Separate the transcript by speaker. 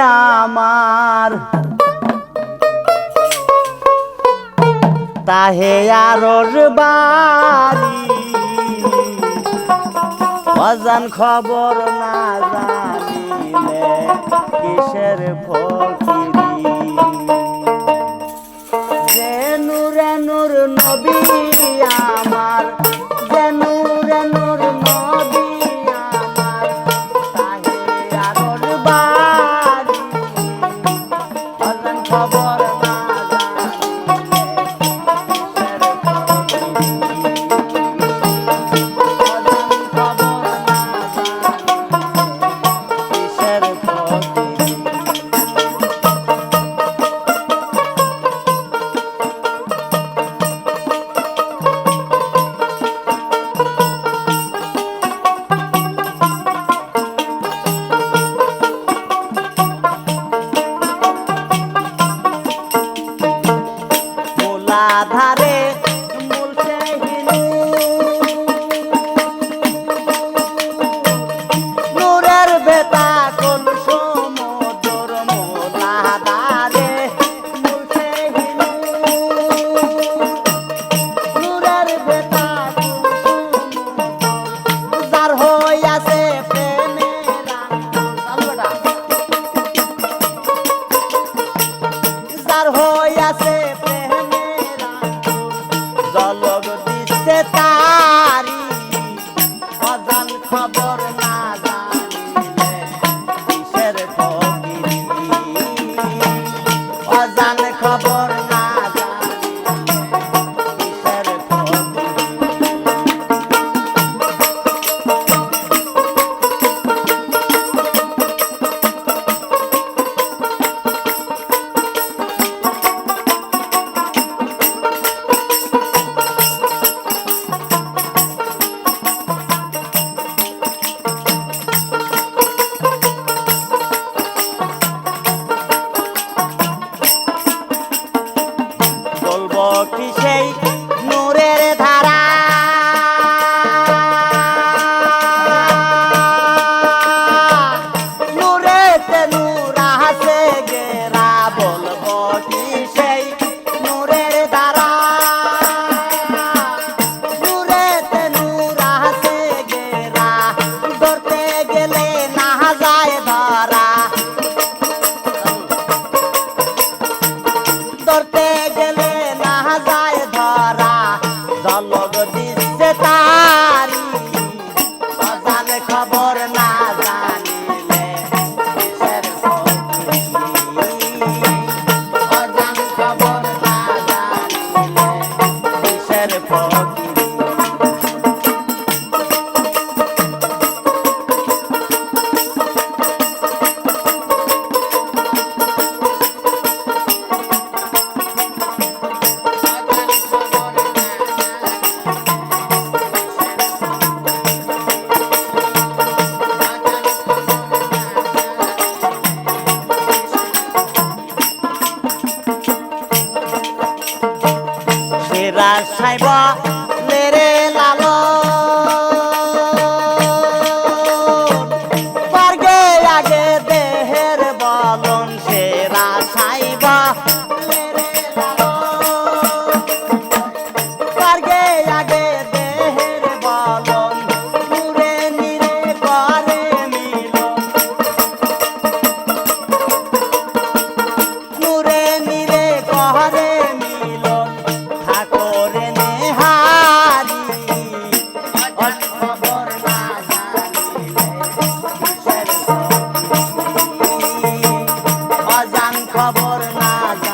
Speaker 1: আমার। তাহে আর বাড়ি। অজান খবর না জানিলে কিসের ফকিরি? রেনু রেনুর নবী আমার নবী আমার, তাহে বাড়ি। blá blá খবর না